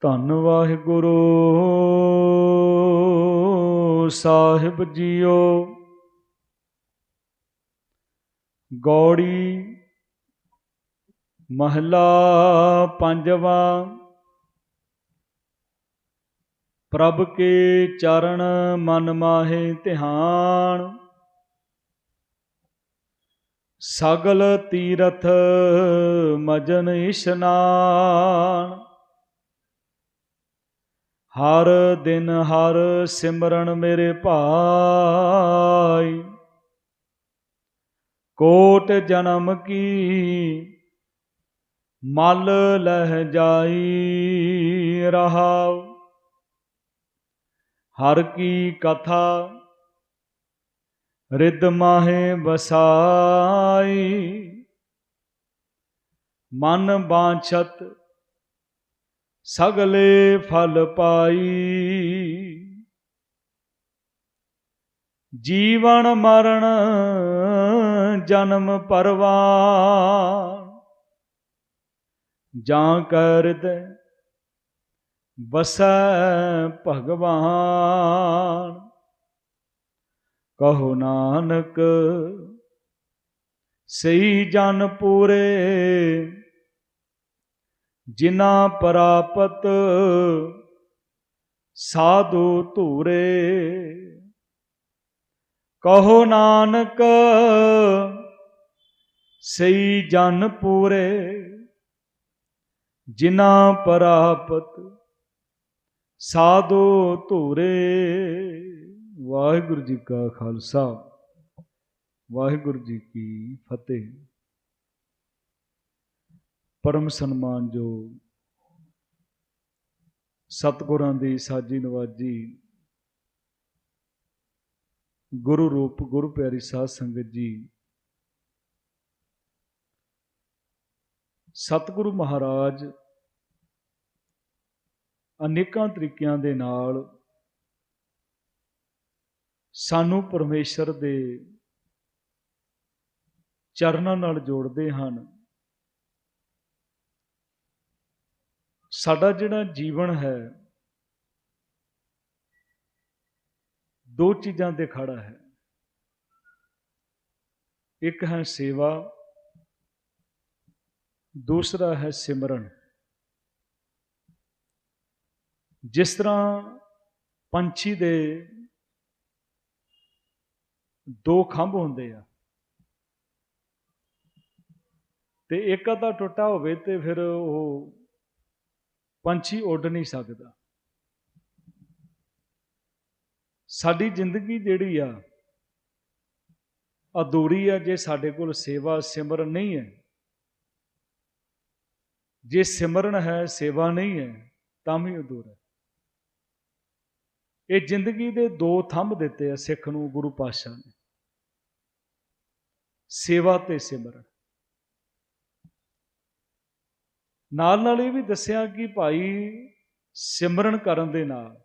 ਧੰਨ ਵਾਹਿਗੁਰੂ। ਸਾਹਿਬ ਜੀਓ। ਗੌੜੀ ਮਹਲਾ ਪੰਜਵਾ। ਪ੍ਰਭ ਕੇ ਚਰਨ ਮਨ ਮਾਹੇ ਧਿਆਨ। ਸਗਲ ਤੀਰਥ ਮਜਨ ਇਸ਼ਨਾਨ। ਹਰ ਦਿਨ ਹਰ ਸਿਮਰਨ ਮੇਰੇ ਭਾਈ। ਕੋਟ ਜਨਮ ਕੀ, ਮਲ ਲਹਿ ਜਾਈ ਰਹਾਉ। ਹਰ ਕੀ ਕਥਾ ਰਿਦ ਮਾਹੇ ਬਸਾਈ ਮਨ ਬਾਛਤ ਸਗਲੇ ਫਲ ਪਾਈ। ਜੀਵਨ ਮਰਨ ਜਨਮ ਪਰਵਾਨ ਜਾਂ ਕਰਦੈ ਬਸੈ ਭਗਵਾਨ। ਕਹੋ ਨਾਨਕ, ਸਹੀ ਜਨ ਪੂਰੇ ਜਿਨਾ ਪ੍ਰਾਪਤ ਸਾਧੂ ਧੂਰੇ। ਕਹੋ ਨਾਨਕ ਸਈ ਜਨ ਪੂਰੇ ਜਿਨਾ ਪ੍ਰਾਪਤ ਸਾਧੂ ਧੂਰੇ। ਵਾਹਿਗੁਰੂ ਜੀ ਕਾ ਖਾਲਸਾ, ਵਾਹਿਗੁਰੂ ਜੀ ਕੀ ਫਤਿਹ। ਪਰਮ ਸਨਮਾਨ ਜੋ ਸਤਿਗੁਰਾਂ ਦੀ ਸਾਜੀ ਨਵਾਜੀ ਗੁਰੂ ਰੂਪ, ਗੁਰੂ ਪਿਆਰੀ ਸਾਧ ਸੰਗਤ ਜੀ, ਸਤਿਗੁਰੂ ਮਹਾਰਾਜ ਅਨੇਕਾਂ ਤਰੀਕਿਆਂ ਦੇ ਨਾਲ ਸਾਨੂੰ ਪਰਮੇਸ਼ਰ ਦੇ ਚਰਨਾਂ ਨਾਲ ਜੋੜਦੇ ਹਨ। ਸਾਡਾ ਜਿਹੜਾ ਜੀਵਨ ਹੈ, ਦੋ ਚੀਜ਼ਾਂ ਤੇ ਖੜਾ ਹੈ। ਇੱਕ ਹੈ ਸੇਵਾ, ਦੂਸਰਾ ਹੈ ਸਿਮਰਨ। ਜਿਸ ਤਰ੍ਹਾਂ ਪੰਛੀ ਦੇ ਦੋ ਖੰਭ ਹੁੰਦੇ ਆ, ਤੇ ਇੱਕ ਅੱਧਾ ਟੁੱਟਾ ਹੋਵੇ ਤੇ ਫਿਰ ਉਹ ਪੰਛੀ ਉੱਡ ਨਹੀਂ ਸਕਦਾ। ਸਾਡੀ ਜ਼ਿੰਦਗੀ ਜਿਹੜੀ ਆ, ਅਧੂਰੀ ਆ ਜੇ ਸਾਡੇ ਕੋਲ ਸੇਵਾ ਸਿਮਰਨ ਨਹੀਂ ਹੈ। ਜੇ ਸਿਮਰਨ ਹੈ, ਸੇਵਾ ਨਹੀਂ ਹੈ, ਤਾਂ ਵੀ ਅਧੂਰਾ ਇਹ ਜ਼ਿੰਦਗੀ ਦੇ ਦੋ ਥੰਮ ਦਿੱਤੇ ਆ ਸਿੱਖ ਨੂੰ ਗੁਰੂ ਪਾਤਸ਼ਾਹ ਨੇ। ਸੇਵਾ ਤੇ ਸਿਮਰਨ। ਨਾਲ ਨਾਲ ਇਹ ਵੀ ਦੱਸਿਆ ਕਿ ਭਾਈ ਸਿਮਰਨ ਕਰਨ ਦੇ ਨਾਲ,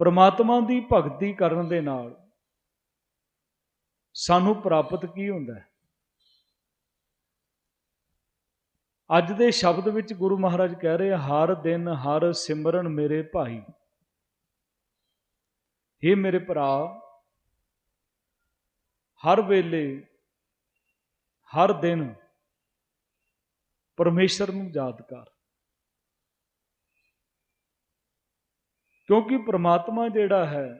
ਪ੍ਰਮਾਤਮਾ ਦੀ ਭਗਤੀ ਕਰਨ ਦੇ ਨਾਲ ਸਾਨੂੰ ਪ੍ਰਾਪਤ ਕੀ ਹੁੰਦਾ ਹੈ? ਅੱਜ ਦੇ ਸ਼ਬਦ ਵਿੱਚ ਗੁਰੂ ਮਹਾਰਾਜ ਕਹਿ ਰਹੇ ਹਰ ਦਿਨ ਹਰ ਸਿਮਰਨ ਮੇਰੇ ਭਾਈ। हे ਮੇਰੇ ਭਰਾ, ਹਰ ਵੇਲੇ, ਹਰ ਦਿਨ ਪਰਮੇਸ਼ਰ ਨੂੰ ਯਾਦ ਕਰ ਕਿਉਂਕਿ ਪ੍ਰਮਾਤਮਾ ਜਿਹੜਾ ਹੈ,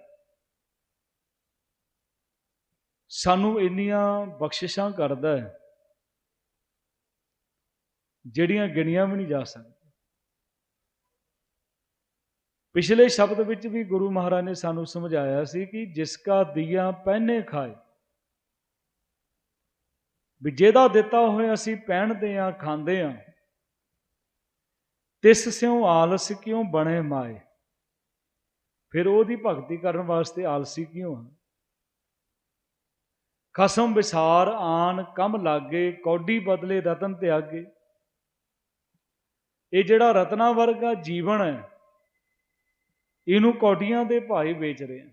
ਸਾਨੂੰ ਇੰਨੀਆਂ ਬਖਸ਼ਿਸ਼ਾਂ ਕਰਦਾ ਹੈ, ਜਿਹੜੀਆਂ ਗਿਣੀਆਂ ਵੀ ਨਹੀਂ ਜਾ ਸਕਦੀਆਂ। ਪਿਛਲੇ ਸ਼ਬਦ ਵਿੱਚ ਵੀ ਗੁਰੂ ਮਹਾਰਾਜ ਨੇ ਸਾਨੂੰ ਸਮਝਾਇਆ ਸੀ ਕਿ ਜਿਸ ਕਾ ਦੀਆ ਪਹਿਨੇ ਖਾਏ ਵੀ ਜਿਹਦਾ ਦਿੱਤਾ ਹੋਇਆ ਅਸੀਂ ਪਹਿਨਦੇ ਆ ਖਾਂਦੇ ਆ। ਤਿਸ ਸਿਉ ਆਲਸ ਕਿਉਂ ਬਣੇ ਮਾਏ? ਫਿਰ ਉਹਦੀ ਭਗਤੀ ਕਰਨ ਵਾਸਤੇ ਆਲਸੀ ਕਿਉਂ ਆ? ਖਸਮ ਵਿਸਾਰ ਆਨ ਕੰਮ ਲਾਗੇ, ਕੌਡੀ ਬਦਲੇ ਰਤਨ ਤਿਆਗੇ। ਇਹ ਜਿਹੜਾ ਰਤਨਾ ਵਰਗਾ ਜੀਵਨ ਹੈ, ਇਹਨੂੰ ਕੌਡੀਆਂ ਦੇ ਭਾਈ ਵੇਚ ਰਹੇ ਆ।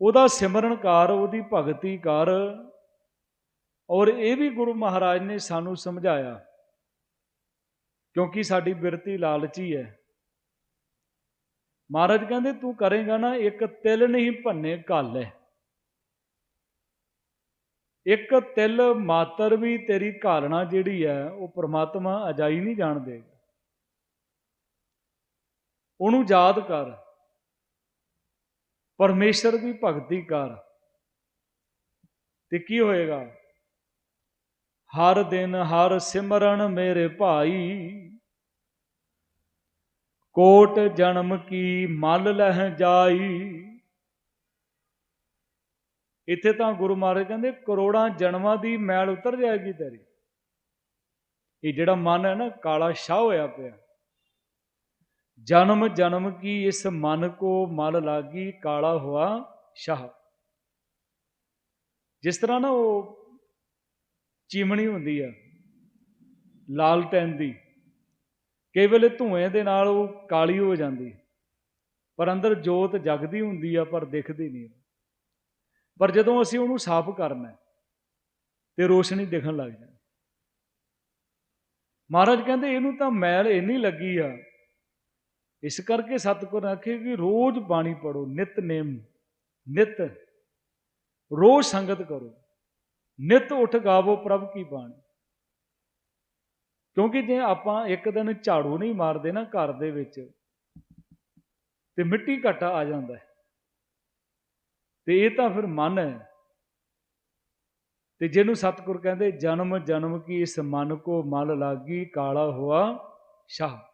ਉਹਦਾ ਸਿਮਰਨ ਕਰ, ਉਹਦੀ ਭਗਤੀ ਕਰ। ਔਰ ਇਹ ਵੀ ਗੁਰੂ ਮਹਾਰਾਜ ਨੇ ਸਾਨੂੰ ਸਮਝਾਇਆ, ਕਿਉਂਕਿ ਸਾਡੀ ਬਿਰਤੀ ਲਾਲਚੀ ਹੈ। ਮਹਾਰਾਜ ਕਹਿੰਦੇ, ਤੂੰ ਕਰੇਗਾ ਨਾ, ਇੱਕ ਤਿਲ ਨਹੀਂ ਭੰਨੇ ਘੱਲ ਹੈ। ਇੱਕ ਤਿਲ ਮਾਤਰ ਵੀ ਤੇਰੀ ਘਾਲਣਾ ਜਿਹੜੀ ਹੈ, ਉਹ ਪ੍ਰਮਾਤਮਾ ਅਜਾਈ ਨਹੀਂ ਜਾਣ ਦੇਗਾ। ਉਹਨੂੰ ਯਾਦ ਕਰ। ਪਰਮੇਸ਼ਰ ਦੀ ਭਗਤੀ ਕਰ। ਤੇ ਕੀ ਹੋਏਗਾ? ਹਰ ਦਿਨ ਹਰ ਸਿਮਰਨ ਮੇਰੇ ਭਾਈ। ਕੋਟ ਜਨਮ ਕੀ ਮਲ ਲਹਿ ਜਾਈ। ਇੱਥੇ ਤਾਂ ਗੁਰੂ ਮਹਾਰਾਜ ਕਹਿੰਦੇ, ਕਰੋੜਾਂ ਜਨਮਾਂ ਦੀ ਮੈਲ ਉਤਰ ਜਾਏਗੀ ਤੇਰੀ। ਇਹ ਜਿਹੜਾ ਮਨ ਹੈ ਨਾ, ਕਾਲਾ ਸ਼ਾਹ ਹੋਇਆ ਪਿਆ। ਜਨਮ ਜਨਮ ਕੀ ਇਸ ਮਨ ਕੋ ਮਲ ਲਾਗੀ ਕਾਲਾ ਹੁਆ ਸ਼ਾਹ। ਜਿਸ ਤਰ੍ਹਾਂ ਨਾ ਉਹ ਚਿਮਣੀ ਹੁੰਦੀ ਆ, ਲਾਲ ਟੈਨ ਦੀ, ਕਈ ਵੇਲੇ ਧੂਏ ਦੇ ਨਾਲ ਉਹ ਕਾਲੀ ਹੋ ਜਾਂਦੀ, ਪਰ ਅੰਦਰ ਜੋਤ ਜਗਦੀ ਹੁੰਦੀ ਆ, ਪਰ ਦਿਖਦੀ ਨਹੀਂ। ਪਰ ਜਦੋਂ ਅਸੀਂ ਉਹਨੂੰ ਸਾਫ਼ ਕਰਨਾ ਤੇ ਰੋਸ਼ਨੀ ਦਿਖਣ ਲੱਗ ਜਾਂਦੀ। ਮਹਾਰਾਜ ਕਹਿੰਦੇ, ਇਹਨੂੰ ਤਾਂ ਮੈਲ ਇੰਨੀ ਲੱਗੀ ਆ ਇਸ ਕਰਕੇ ਸਤਿਗੁਰ ਆਖੇ ਕਿ ਰੋਜ਼ ਬਾਣੀ ਪੜੋ ਨਿਤਨੇਮ ਨਿਤ ਰੋਜ਼ ਸੰਗਤ ਕਰੋ। ਨਿਤ ਉੱਠ ਗਾਵੋ ਪ੍ਰਭ ਕੀ ਬਾਣੀ। ਕਿਉਂਕਿ ਜੇ ਆਪਾਂ ਇੱਕ ਦਿਨ ਝਾੜੂ ਨਹੀਂ ਮਾਰਦੇ ਨਾ ਘਰ ਦੇ ਵਿੱਚ, ਤੇ ਮਿੱਟੀ ਘਟਾ ਆ ਜਾਂਦਾ ਹੈ। ਤੇ ਇਹ ਤਾਂ ਫਿਰ ਮਨ ਹੈ। ਤੇ ਜਿਹਨੂੰ ਸਤਿਗੁਰ ਕਹਿੰਦੇ, ਜਨਮ ਜਨਮ ਕੀ ਇਸ ਮਨ ਕੋ ਮਲ ਲਾਗੀ, ਕਾਲਾ ਹੁਆ ਸ਼ਾਹ।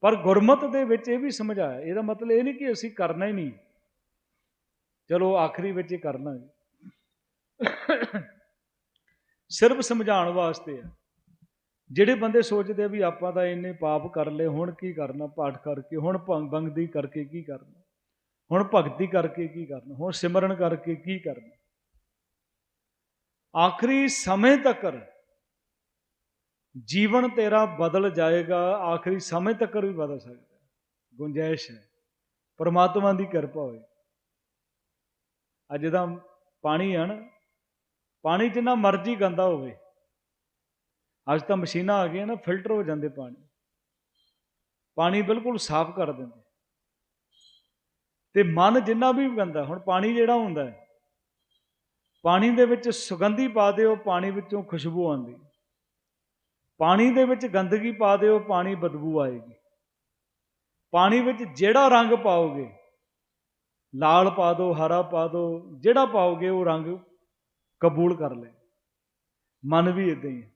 ਪਰ ਗੁਰਮਤ ਦੇ ਵਿੱਚ ਇਹ ਵੀ ਸਮਝਾਇਆ ਇਹਦਾ ਮਤਲਬ ਇਹ ਨਹੀਂ ਕਿ ਅਸੀਂ ਕਰਨਾ ਹੀ ਨਹੀਂ। ਚਲੋ ਆਖਰੀ ਵਿੱਚ ਇਹ ਕਰਨਾ ਹੈ ਸਿਰਫ ਸਮਝਾਉਣ ਵਾਸਤੇ ਹੈ ਜਿਹੜੇ ਬੰਦੇ ਸੋਚਦੇ ਆ ਵੀ ਆਪਾਂ ਤਾਂ ਇੰਨੇ ਪਾਪ ਕਰ ਲਏ, ਹੁਣ ਕੀ ਕਰਨਾ? ਪਾਠ ਕਰਕੇ, ਹੁਣ ਬੰਗਦੀ ਕਰਕੇ ਕੀ ਕਰਨਾ? ਹੁਣ ਭਗਤੀ ਕਰਕੇ ਕੀ ਕਰਨਾ? ਹੁਣ ਸਿਮਰਨ ਕਰਕੇ ਕੀ ਕਰਨਾ? ਆਖਰੀ ਸਮੇਂ ਤੱਕ ਜੀਵਨ ਤੇਰਾ ਬਦਲ ਜਾਏਗਾ, ਆਖਰੀ ਸਮੇਂ ਤੱਕ ਵੀ ਬਦਲ ਸਕਦਾ ਗੁੰਜਾਇਸ਼ ਹੈ। ਪਰਮਾਤਮਾ ਦੀ ਕਿਰਪਾ ਹੋਏ। ਅੱਜ ਦਾ ਪਾਣੀ ਹੈ ਨਾ, ਪਾਣੀ ਜਿੰਨਾ ਮਰਜ਼ੀ ਗੰਦਾ ਹੋਵੇ। ਅੱਜ ਤਾਂ ਮਸ਼ੀਨਾਂ ਆ ਗਈਆਂ ਨਾ, ਫਿਲਟਰ ਹੋ ਜਾਂਦੇ ਪਾਣੀ। ਪਾਣੀ ਬਿਲਕੁਲ ਸਾਫ਼ ਕਰ ਦਿੰਦੇ। ਤੇ ਮਨ ਜਿੰਨਾ ਵੀ ਗੰਦਾ, ਹੁਣ ਪਾਣੀ ਜਿਹੜਾ ਹੁੰਦਾ ਪਾਣੀ ਦੇ ਵਿੱਚ ਸੁਗੰਧੀ ਪਾ ਦਿਓ, ਪਾਣੀ ਵਿੱਚੋਂ ਖੁਸ਼ਬੂ ਆਉਂਦੀ। ਪਾਣੀ ਦੇ ਵਿੱਚ ਗੰਦਗੀ ਪਾ ਦਿਓ, ਪਾਣੀ ਬਦਬੂ ਆਏਗੀ। ਪਾਣੀ ਵਿੱਚ ਜਿਹੜਾ ਰੰਗ ਪਾਓਗੇ, ਲਾਲ ਪਾ ਦਿਓ, ਹਰਾ ਪਾ ਦਿਓ, ਜਿਹੜਾ ਪਾਓਗੇ, ਉਹ ਰੰਗ ਕਬੂਲ ਕਰ ਲੈ। ਮਨ ਵੀ ਇਦਾਂ ਹੀ ਹੈ।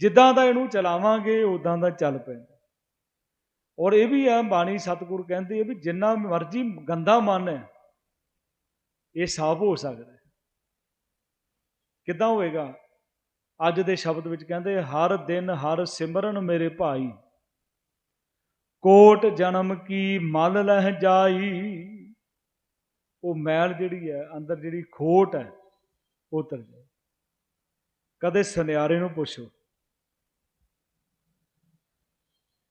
ਜਿੱਦਾਂ ਦਾ ਇਹਨੂੰ ਚਲਾਵਾਂਗੇ ਉਦਾਂ ਦਾ ਚੱਲ ਪੈਂਦਾ ਔਰ ਇਹ ਵੀ ਹੈ, ਬਾਣੀ ਸਤਿਗੁਰ ਕਹਿੰਦੇ ਆ ਵੀ ਜਿੰਨਾ ਮਰਜ਼ੀ ਗੰਦਾ ਮਨ ਹੈ, ਇਹ ਸਾਫ਼ ਹੋ ਸਕਦਾ ਕਿੱਦਾਂ ਹੋਏਗਾ? ਅੱਜ ਦੇ ਸ਼ਬਦ ਵਿੱਚ ਕਹਿੰਦੇ, ਹਰ ਦਿਨ ਹਰ ਸਿਮਰਨ ਮੇਰੇ ਭਾਈ। ਕੋਟ ਜਨਮ ਕੀ ਮਲ ਲਹਿ ਜਾਈ। ਉਹ ਮੈਲ ਜਿਹੜੀ ਹੈ, ਅੰਦਰ ਜਿਹੜੀ ਖੋਟ ਹੈ, ਉਹ ਉਤਰ ਜਾਏ। ਕਦੇ ਸੁਨਿਆਰੇ ਨੂੰ ਪੁੱਛੋ,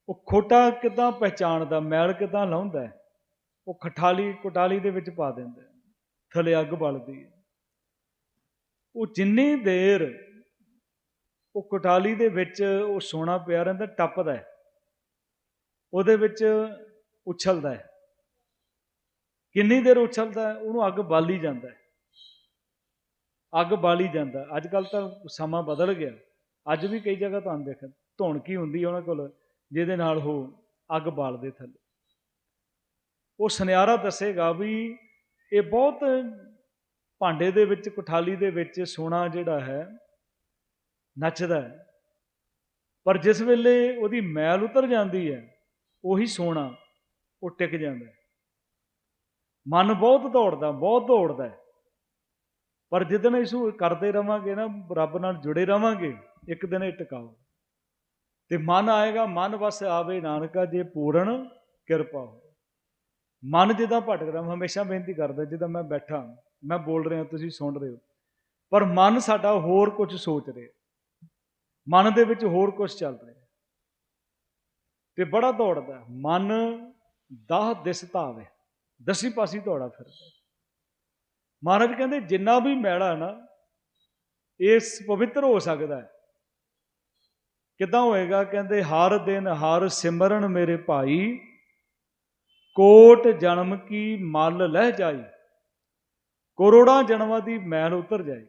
ਉਹ ਖੋਟਾ ਕਿਦਾਂ ਪਹਿਚਾਣਦਾ, ਮੈਲ ਕਿਦਾਂ ਲਾਉਂਦਾ ਉਹ ਖਟਾਲੀ, ਕੋਟਾਲੀ ਦੇ ਵਿੱਚ ਪਾ ਦਿੰਦਾ ਹੈ। ਥੱਲੇ ਅੱਗ ਬਲਦੀ ਹੈ। ਉਹ ਜਿੰਨੀ ਦੇਰ ਉਹ ਕੋਟਾਲੀ ਦੇ ਵਿੱਚ ਉਹ ਸੋਨਾ ਪਿਆ ਰਹਿੰਦਾ, ਟੱਪਦਾ ਹੈ। ਉਹਦੇ ਵਿੱਚ ਉਛਲਦਾ ਹੈ। ਕਿੰਨੀ ਦੇਰ ਉਛਲਦਾ ਉਹਨੂੰ ਅੱਗ ਬਾਲੀ ਜਾਂਦਾ ਅੱਗ ਬਾਲੀ ਜਾਂਦਾ ਅੱਜ ਕੱਲ ਤਾਂ ਸਮਾਂ ਬਦਲ ਗਿਆ। ਅੱਜ ਵੀ ਕਈ ਜਗ੍ਹਾ ਤੁਹਾਨੂੰ ਦੇਖਣ ਧੌਣਕੀ ਹੁੰਦੀ ਉਹਨਾਂ ਕੋਲ, ਜਿਹਦੇ ਨਾਲ ਉਹ ਅੱਗ ਬਾਲਦੇ ਥੱਲੇ। ਉਹ ਸੁਨਿਆਰਾ ਦੱਸੇਗਾ ਵੀ ਇਹ ਬਹੁਤ ਭਾਂਡੇ ਦੇ ਵਿੱਚ, ਕੋਠਾਲੀ ਦੇ ਵਿੱਚ ਸੋਨਾ ਜਿਹੜਾ ਹੈ ਨੱਚਦਾ ਹੈ। ਪਰ ਜਿਸ ਵੇਲੇ ਉਹਦੀ ਮੈਲ ਉਤਰ ਜਾਂਦੀ ਹੈ, ਉਹੀ ਸੋਨਾ ਉਹ ਟਿਕ ਜਾਂਦਾ ਹੈ। ਮਨ ਬਹੁਤ ਦੌੜਦਾ ਬਹੁਤ ਦੌੜਦਾ ਹੈ। ਪਰ ਜਿੱਦਣ ਇਸ ਨੂੰ ਕਰਦੇ ਰਵਾਂਗੇ ਨਾ, ਰੱਬ ਨਾਲ ਜੁੜੇ ਰਵਾਂਗੇ, ਇੱਕ ਦਿਨ ਇਹ ਟਿਕਾਓ ਤੇ ਮਨ ਆਏਗਾ, ਮਨ ਵਸ ਆਵੇ ਨਾਨਕਾ ਜੇ ਪੂਰਨ ਕਿਰਪਾ ਹੋ ਮਨ ਜਿੱਦਾਂ ਭਟਕਦਾ ਮੈਂ ਹਮੇਸ਼ਾ ਬੇਨਤੀ ਕਰਦਾ, ਜਿੱਦਾਂ ਮੈਂ ਬੈਠਾ, ਮੈਂ ਬੋਲ ਰਿਹਾ, ਤੁਸੀਂ ਸੁਣ ਰਹੇ ਹੋ। ਪਰ ਮਨ ਸਾਡਾ ਹੋਰ ਕੁਝ ਸੋਚ ਰਿਹਾ। ਮਨ ਦੇ ਵਿੱਚ ਹੋਰ ਕੁਝ ਚੱਲ ਰਿਹਾ ਤੇ ਬੜਾ ਦੌੜਦਾ ਮਨ ਦਾਹ ਦਿਸ ਧਾਵੇ ਦਸੀ ਪਾਸੀ ਦੌੜਾ ਫਿਰਦਾ ਮਹਾਰਾਜ ਕਹਿੰਦੇ, ਜਿੰਨਾ ਵੀ ਮੈਲਾ ਹੈ ਨਾ, ਇਸ ਪਵਿੱਤਰ ਹੋ ਸਕਦਾ ਹੈ। ਕਿਦਾਂ ਹੋਏਗਾ? ਕਹਿੰਦੇ, ਹਰ ਦਿਨ ਹਰ ਸਿਮਰਨ ਮੇਰੇ ਭਾਈ, ਕੋਟ ਜਨਮ ਕੀ ਮਲ ਲਹਿ ਜਾਈ। ਕਰੋੜਾਂ ਜਨਮਾਂ ਦੀ ਮੈਲ ਉਤਰ ਜਾਏ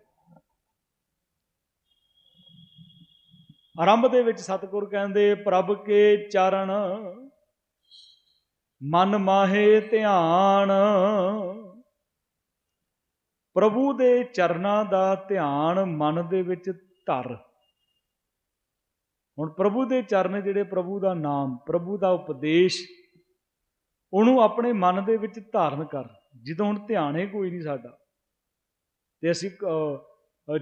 ਆਰੰਭ ਦੇ ਵਿੱਚ ਸਤਿਗੁਰ ਕਹਿੰਦੇ, ਪ੍ਰਭ ਕੇ ਚਰਨ, ਮਨ ਮਾਹੇ ਧਿਆਨ। ਪ੍ਰਭੂ ਦੇ ਚਰਨਾਂ ਦਾ ਧਿਆਨ ਮਨ ਦੇ ਵਿੱਚ ਧਰ। ਹੁਣ ਪ੍ਰਭੂ ਦੇ ਚਰਨ ਜਿਹੜੇ ਪ੍ਰਭੂ ਦਾ ਨਾਮ, ਪ੍ਰਭੂ ਦਾ ਉਪਦੇਸ਼, ਉਹਨੂੰ ਆਪਣੇ ਮਨ ਦੇ ਵਿੱਚ ਧਾਰਨ ਕਰ। ਜਦੋਂ ਹੁਣ ਧਿਆਨ ਹੀ ਕੋਈ ਨਹੀਂ ਸਾਡਾ, ਤੇ ਅਸੀਂ